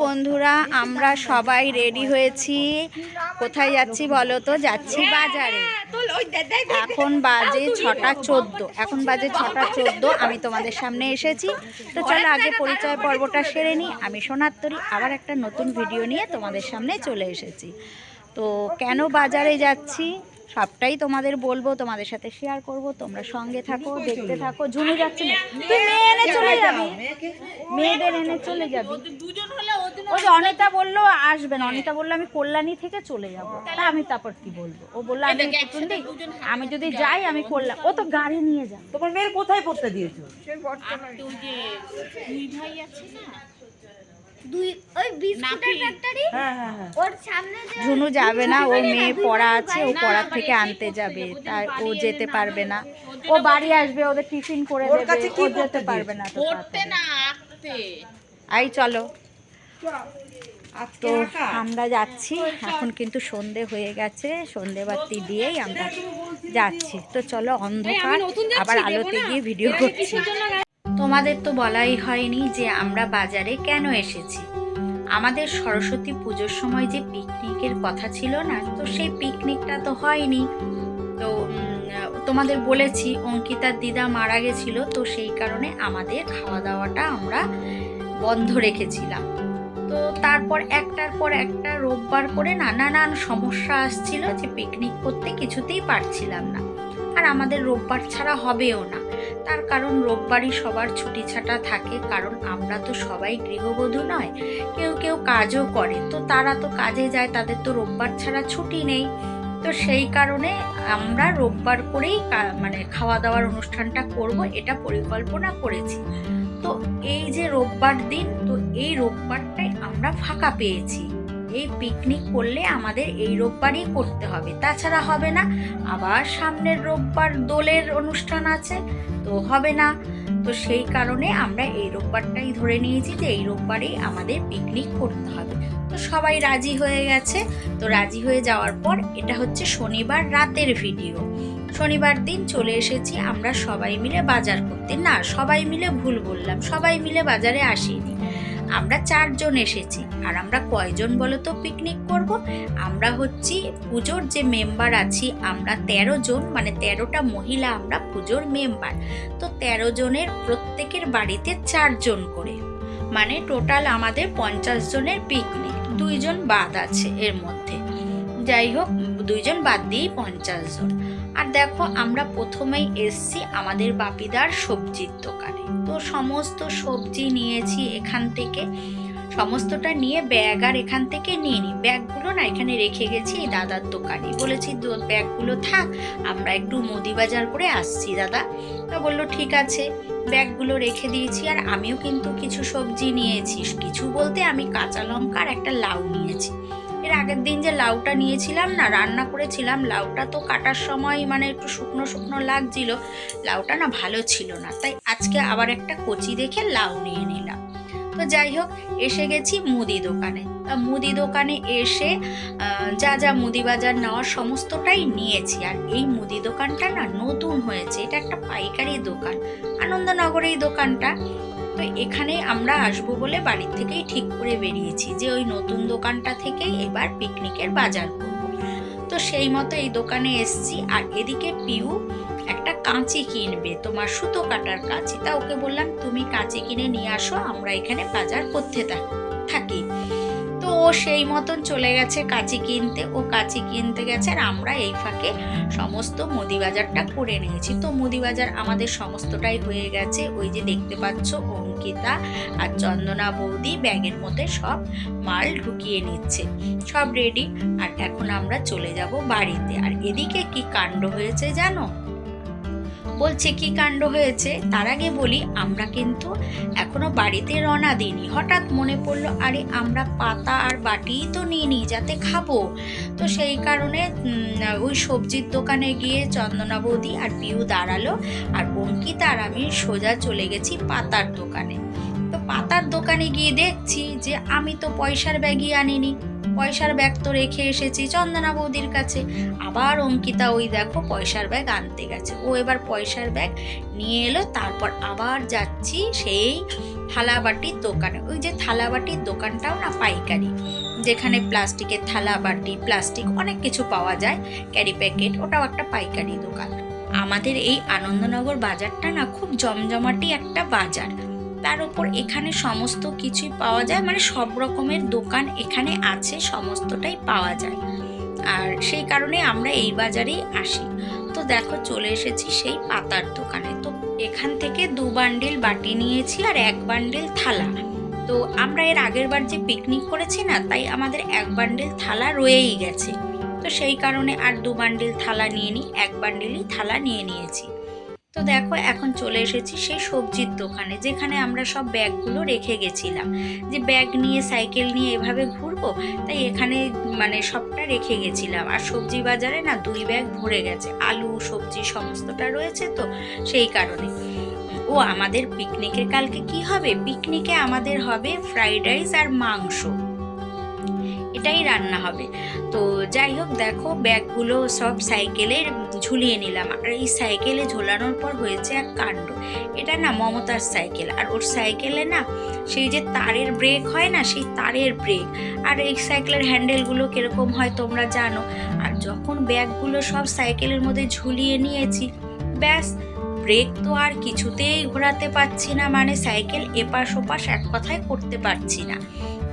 বন্ধুরা, আমরা সবাই রেডি হয়েছি। কোথায় যাচ্ছি বলো তো? যাচ্ছি বাজারে। এখন বাজে ছটা চোদ্দ। এখন বাজে ছটা চোদ্দ, আমি তোমাদের সামনে এসেছি। তো চলো, আগে পরিচয় পর্বটা সেরে নিই। আমি সোনাত্তরী, আবার একটা নতুন ভিডিও নিয়ে তোমাদের সামনে চলে এসেছি। তো কেন বাজারে যাচ্ছি? সবটাই তোমাদের বলব তোমাদের সাথে শেয়ার করব তোমরা সঙ্গে থাকো দেখতে থাকো ঝুমে যাচ্ছে না। তুই মেয়ে এনে চলে যাবি। মেয়েদের এনে চলে যাবি। ওই যে অনিতা বলল আসবে না অনিতা বলল আমি কল্যাণী থেকে চলে যাব। তা আমি তারপর কি বলব? ও বলল আমি আমি যদি যাই আমি কল্যাণ ও তো গাড়ি নিয়ে যা তোমার মেয়ের কোথায় পড়তে দিয়েছ? দুই ওই বিস্কুটের ফ্যাক্টরি হ্যাঁ হ্যাঁ হ্যাঁ। ওর সামনে ঝুনু যাবে না ও মেয়ে পড়া আছে ও পড়ার থেকে আনতে যাবে তাই ও যেতে পারবে না। ও বাড়ি আসবে ওদের টিফিন করে দেবে ও যেতে পারবে না তো পড়তে না আঁকতে। আই চলো। তো আমরা যাচ্ছি এখন কিন্তু সন্ধে হয়ে গেছে সন্ধে বাতি দিয়েই আমরা যাচ্ছি। তো চলো অন্ধকার আবার আলোতে গিয়ে ভিডিও করছি। তোমাদের তো বলাই হয়নি যে আমরা বাজারে কেন এসেছি। আমাদের সরস্বতী পুজোর সময় যে পিকনিকের কথা ছিল না, তো সেই পিকনিকটা তো হয়নি। তো তোমাদের বলেছি, অঙ্কিতার দিদা মারা গেছিল, তো সেই কারণে আমাদের খাওয়া দাওয়াটা আমরা বন্ধ রেখেছিলাম। তো তারপর একটার পর একটা রোববার করে না নানান সমস্যা আসছিল যে পিকনিক করতে কিছুতেই পারছিলাম না। আর আমাদের রোববার ছাড়া হবেও না। তার কারণ রোববারই সবার ছুটি ছাটা থাকে, কারণ আমরা তো সবাই গৃহবধূ নয়, কেউ কেউ কাজও করে, তো তারা তো কাজে যায়, তাদের তো রোববার ছাড়া ছুটি নেই। তো সেই কারণে আমরা রোববার করেই মানে খাওয়া দাওয়ার অনুষ্ঠানটা করব, এটা পরিকল্পনা করেছি। তো এই যে রোববার দিন, তো এই রোববারটাই আমরা ফাঁকা পেয়েছি। এই পিকনিক করলে আমাদের এই রোববারই করতে হবে। তাছাড়া হবে না, আবার সামনের রোববার দোলের অনুষ্ঠান আছে তো হবে না। তো সেই কারণে আমরা এই রোববারটাই ধরে নিয়েছি যে এই রোববারেই আমাদের পিকনিক করতে হবে। তো সবাই রাজি হয়ে গেছে। তো রাজি হয়ে যাওয়ার পর এটা হচ্ছে শনিবার রাতের ভিডিও শনিবার দিন চলে এসেছি আমরা সবাই মিলে বাজার করতে। না, সবাই মিলে ভুল বললাম। সবাই মিলে বাজারে আসিনি। আমরা চারজন এসেছি। আর আমরা কয়জন বলো তো পিকনিক করব? আমরা হচ্ছি পুজোর যে মেম্বার আছি, আমরা তেরো জন মানে তেরোটা মহিলা আমরা পুজোর মেম্বার তো তেরো জনের প্রত্যেকের বাড়িতে চারজন করে। মানে টোটাল আমাদের পঞ্চাশ জনের পিকনিক দুইজন বাদ আছে এর মধ্যে। যাই হোক, দুইজন বাদ দিয়েই পঞ্চাশ জন। আর দেখো, আমরা প্রথমেই এসছি আমাদের বাপিদার সবজির দোকানে। তো সমস্ত সবজি নিয়েছি এখান থেকে। সমস্তটা নিয়ে ব্যাগ আর এখান থেকে নিয়ে নিই ব্যাগগুলো না এখানে রেখে গেছি এই দাদার দোকানে। বলেছি ব্যাগগুলো থাক, আমরা একটু মুদি বাজার করে আসছি, দাদা। তো বলল, ঠিক আছে। ব্যাগগুলো রেখে দিয়েছি আর আমিও কিন্তু কিছু সবজি নিয়েছি। কিছু বলতে আমি কাঁচা লঙ্কা আর একটা লাউ নিয়েছি। এর আগের দিন যে লাউটা নিয়েছিলাম না, রান্না করেছিলাম, লাউটা তো কাটার সময় মানে একটু শুকনো শুকনো লাগছিল। লাউটা না ভালো ছিল না, তাই আজকে আবার একটা কচি দেখে লাউ নিয়ে নিলাম। তো যাই হোক, এসে গেছি মুদি দোকানে। মুদি দোকানে এসে যা যা মুদি বাজার নেওয়ার সমস্তটাই নিয়েছি। আর এই মুদি দোকানটা না নতুন হয়েছে, এটা একটা পাইকারি দোকান আনন্দনগরে এই দোকানটা। তো এখানে আমরা আসব বলে বাড়ির থেকেই ঠিক করে বেরিয়েছি যে ওই নতুন দোকানটা থেকেই এবার পিকনিকের বাজার করব। তো সেই মতো এই দোকানে এসছি আর এদিকে পিউ একটা কাঁচি কিনবে, তোমার সুতো কাটার কাঁচি। তা ওকে বললাম, তুমি কাঁচি কিনে নিয়ে আসো, আমরা এখানে বাজার করতে থাকি সেই মতন চলে গেছে কাঁচি কিনতে, ও কাঁচি কিনতে গেছে আর আমরা এই ফাঁকে সমস্ত মুদি বাজারটা করে নিয়েছি। তো মুদি বাজার আমাদের সমস্তটাই হয়ে গেছে। ওই যে দেখতে পাচ্ছ অঙ্কিতা আর চন্দনা বৌদি ব্যাগের মধ্যে সব মাল ঢুকিয়ে নিচ্ছে। সব রেডি আর এখন আমরা চলে যাব বাড়িতে। আর এদিকে কি কাণ্ড হয়েছে জানো? বলছে, কি কাণ্ড হয়েছে? তার আগে বলি, আমরা কিন্তু এখনও বাড়িতে রওনা দিইনি। হঠাৎ মনে পড়ল, আরে, আমরা পাতা আর বাটিই তো নিইনি, যাতে খাব। তো সেই কারণে ওই সবজির দোকানে গিয়ে চন্দনা বৌদি আর পিউ দাঁড়াল আর অঙ্কিতা আর আমি সোজা চলে গেছি পাতার দোকানে। তো পাতার দোকানে গিয়ে দেখছি যে, আমি তো পয়সার ব্যাগই আনিনি। পয়সার ব্যাগ তো রেখে এসেছি চন্দনা বৌদির কাছে। আবার অঙ্কিতা ওই দেখো পয়সার ব্যাগ আনতে গেছে। ও এবার পয়সার ব্যাগ নিয়ে এলো, তারপর আবার যাচ্ছি সেই থালাবাটির দোকানে। ওই যে থালাবাটির দোকানটাও না পাইকারি, যেখানে প্লাস্টিকের থালা বাটি প্লাস্টিক অনেক কিছু পাওয়া যায়, ক্যারি প্যাকেট, ওটাও একটা পাইকারি দোকান। আমাদের এই আনন্দনগর বাজারটা না খুব জমজমাটি একটা বাজার। তার উপর এখানে সমস্ত কিছুই পাওয়া যায়। মানে সব রকমের দোকান এখানে আছে, সমস্তটাই পাওয়া যায়। আর সেই কারণে আমরা এই বাজারেই আসি। তো দেখো, চলে এসেছি সেই পাতার দোকানে। তো এখান থেকে দু বান্ডিল বাটি নিয়েছি আর এক বান্ডিল থালা। তো আমরা এর আগের বার যে পিকনিক করেছি না, তাই আমাদের এক বান্ডিল থালা রয়েই গেছে। তো সেই কারণে আর দু বান্ডিল থালা নিয়ে নিই এক বান্ডিলই থালা নিয়ে নিয়েছি। তো দেখো, এখন চলে এসেছি সেই সবজির দোকানে, যেখানে আমরা সব ব্যাগগুলো রেখে গেছিলাম। যে ব্যাগ নিয়ে, সাইকেল নিয়ে এভাবে ঘুরবো, তাই এখানে মানে সবটা রেখে গেছিলাম। আর সবজি বাজারে না দুই ব্যাগ ভরে গেছে। আলু, সবজি সমস্তটা রয়েছে তো সেই কারণে। ও, আমাদের পিকনিকে কালকে কি হবে? পিকনিকে আমাদের হবে ফ্রাইড রাইস আর মাংস। এটাই রান্না হবে। তো যাই হোক, দেখো ব্যাগগুলো সব সাইকেলে ঝুলিয়ে নিলাম। আর এই সাইকেলে ঝোলানোর পর হয়েছে এক কাণ্ড। এটা না মমতার সাইকেল। আর ওর সাইকেলে না সেই যে তারের ব্রেক হয় না, সেই তারের ব্রেক আর এই সাইকেলের হ্যান্ডেলগুলো কীরকম হয় তোমরা জানো। আর যখন ব্যাগগুলো সব সাইকেলের মধ্যে ঝুলিয়ে নিয়েছি, ব্যাস ব্রেক তো আর কিছুতেই ঘোরাতে পারছি না। মানে সাইকেল এপাশ ওপাশ এক কথায় করতে পারছি না।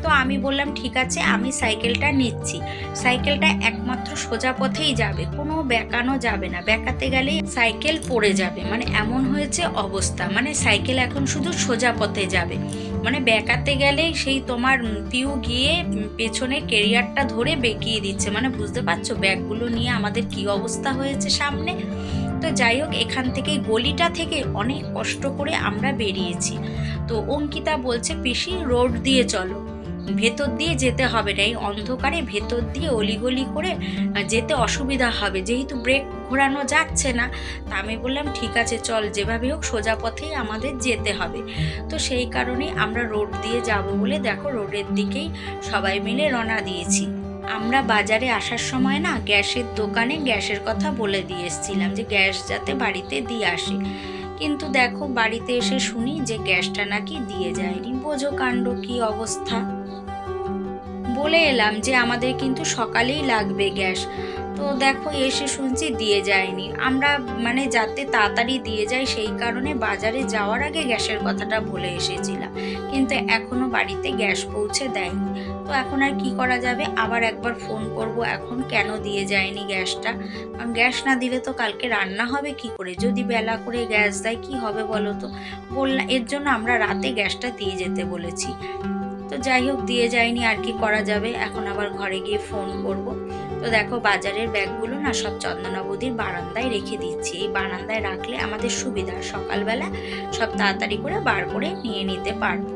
তো আমি বললাম, ঠিক আছে, আমি সাইকেলটা নিচ্ছি। সাইকেলটা একমাত্র সোজা পথেই যাবে, কোনো বেঁকানো যাবে না। বেঁকাতে গেলেই সাইকেল পড়ে যাবে। মানে এমন হয়েছে অবস্থা। মানে সাইকেল এখন শুধু সোজা পথে যাবে। মানে বেঁকাতে গেলেই সেই তোমার পিউ গিয়ে পেছনে কেরিয়ারটা ধরে বেঁকিয়ে দিচ্ছে। মানে বুঝতে পারছ, ব্যাগগুলো নিয়ে আমাদের কি অবস্থা হয়েছে সামনে? তো যাই হোক, এখান থেকে গলিটা থেকে অনেক কষ্ট করে আমরা বেরিয়েছি। তো অঙ্কিতা বলছে, পিসি, রোড দিয়ে চলো। ভেতর দিয়ে যেতে হবে না, এই অন্ধকারে ভেতর দিয়ে অলিগলি করে যেতে অসুবিধা হবে। যেহেতু ব্রেক ঘোরানো যাচ্ছে না, তা আমি বললাম, ঠিক আছে, চল, যেভাবে হোক সোজা পথেই আমাদের যেতে হবে। তো সেই কারণেই আমরা রোড দিয়ে যাব বলে, দেখো রোডের দিকেই সবাই মিলে রওনা দিয়েছি। আমরা বাজারে আসার সময় না, গ্যাসের দোকানে গ্যাসের কথা বলে দিয়ে এসেছিলাম যে গ্যাস যাতে বাড়িতে দিয়ে আসে। কিন্তু দেখো, বাড়িতে এসে শুনি যে গ্যাসটা নাকি দিয়ে যায়নি। বোঝো কাণ্ড, কী অবস্থা? বলে এলাম যে আমাদের কিন্তু সকালেই লাগবে গ্যাস। তো দেখো, এসে শুনছি দিয়ে যায়নি। আমরা মানে যাতে তাড়াতাড়ি দিয়ে যায় সেই কারণে বাজারে যাওয়ার আগে গ্যাসের কথাটা বলে এসেছিলাম। কিন্তু এখনও বাড়িতে গ্যাস পৌঁছে দেয়নি। তো এখন আর কি করা যাবে? আবার একবার ফোন করব, এখন কেন দিয়ে যায়নি গ্যাসটা? কারণ গ্যাস না দিলে তো কালকে রান্না হবে কি করে? যদি বেলা করে গ্যাস দেয়, কি হবে বলো তো? বললাম এর জন্য আমরা রাতে গ্যাসটা দিয়ে যেতে বলেছি। তো যাই হোক, দিয়ে যায়নি আর কি করা যাবে। এখন আবার ঘরে গিয়ে ফোন করব। তো দেখো, বাজারের ব্যাগগুলো না সব চন্দনাবদির বারান্দায় রেখে দিচ্ছি। এই বারান্দায় রাখলে আমাদের সুবিধা, সকালবেলা সব তাড়াতাড়ি করে বার করে নিয়ে নিতে পারব।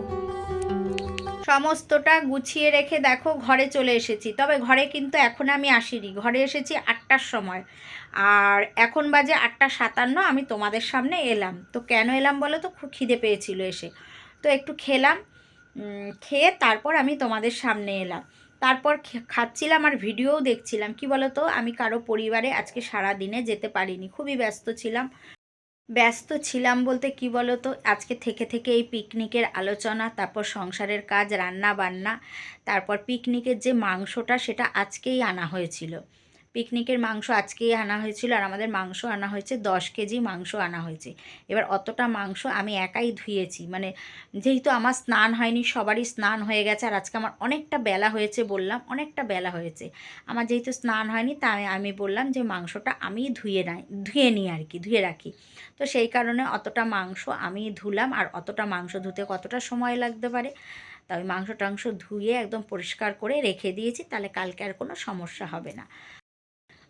সমস্তটা গুছিয়ে রেখে দেখো, ঘরে চলে এসেছি। তবে ঘরে কিন্তু এখন আমি আসিনি। ঘরে এসেছি আটটার সময়। আর এখন বাজে আটটা সাতান্ন, আমি তোমাদের সামনে এলাম। তো কেন এলাম বলো তো? খুব খিদে পেয়েছিল এসে। তো একটু খেলাম। খেয়ে তারপর আমি তোমাদের সামনে এলাম। তারপর খাচ্ছিলাম আর ভিডিওও দেখছিলাম। কি বলো তো আমি কারও পরিবারে আজকে সারা দিনে যেতে পারিনি। খুবই ব্যস্ত ছিলাম। ব্যস্ত ছিলাম বলতে কি বলো তো আজকে থেকে থেকে এই পিকনিকের আলোচনা, তারপর সংসারের কাজ রান্না বান্না তারপর পিকনিকের যে মাংসটা, সেটা আজকেই আনা হয়েছিল। পিকনিকের মাংস আজকেই আনা হয়েছিল আর আমাদের মাংস আনা হয়েছে, দশ কেজি মাংস আনা হয়েছে। এবার অতটা মাংস আমি একাই ধুয়েছি মানে যেহেতু আমার স্নান হয়নি, সবারই স্নান হয়ে গেছে আর আজকে আমার অনেকটা বেলা হয়েছে বললাম, অনেকটা বেলা হয়েছে। আমার যেহেতু স্নান হয়নি, তাই আমি বললাম যে মাংসটা আমি ধুয়ে নাই, ধুয়ে নিই আর কি, ধুয়ে রাখি। তো সেই কারণে অতটা মাংস আমি ধুলাম আর অতটা মাংস ধুতে কতটা সময় লাগতে পারে? তা ওই মাংস টাংস ধুয়ে একদম পরিষ্কার করে রেখে দিয়েছি, তাহলে কালকে আর কোনো সমস্যা হবে না।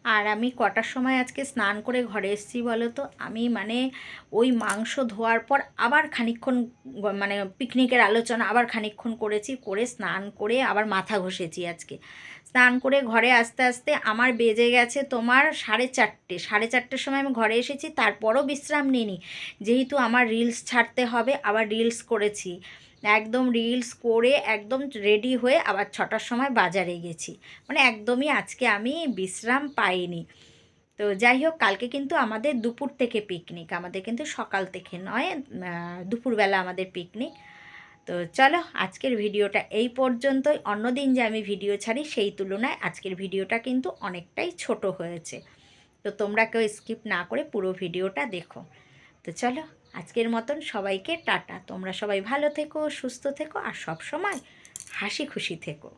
আর আমি কটার সময় আজকে স্নান করে ঘরে এসেছি বলো তো? আমি মানে ওই মাংস ধোয়ার পর আবার খানিকক্ষণ গ- মানে পিকনিকের আলোচনা আবার খানিকক্ষণ করেছি, করে স্নান করে আবার মাথা ঘষেছি আজকে। স্নান করে ঘরে আস্তে আস্তে আমার বেজে গেছে তোমার সাড়ে চারটে। সাড়ে চারটের সময় আমি ঘরে এসেছি, তারপরও বিশ্রাম নিইনি। যেহেতু আমার রিলস ছাড়তে হবে, আবার রিলস করেছি। একদম রিলস করে একদম রেডি হয়ে আবার ছটার সময় বাজারে গেছি। মানে একদমই আজকে আমি বিশ্রাম পাইনি। তো যাই হোক, কালকে কিন্তু আমাদের দুপুর থেকে পিকনিক আমাদের কিন্তু সকাল থেকে নয় দুপুরবেলা আমাদের পিকনিক তো চলো, আজকের ভিডিওটা এই পর্যন্তই। অন্যদিন যে আমি ভিডিও ছাড়ি, সেই তুলনায় আজকের ভিডিওটা কিন্তু অনেকটাই ছোট হয়েছে। তো তোমরা কেউ স্কিপ না করে পুরো ভিডিওটা দেখো। তো চলো আজকের মতন সবাইকে টাটা। তোমরা সবাই ভালো থেকো, সুস্থ থেকো আর সব সময় হাসি খুশি থেকো।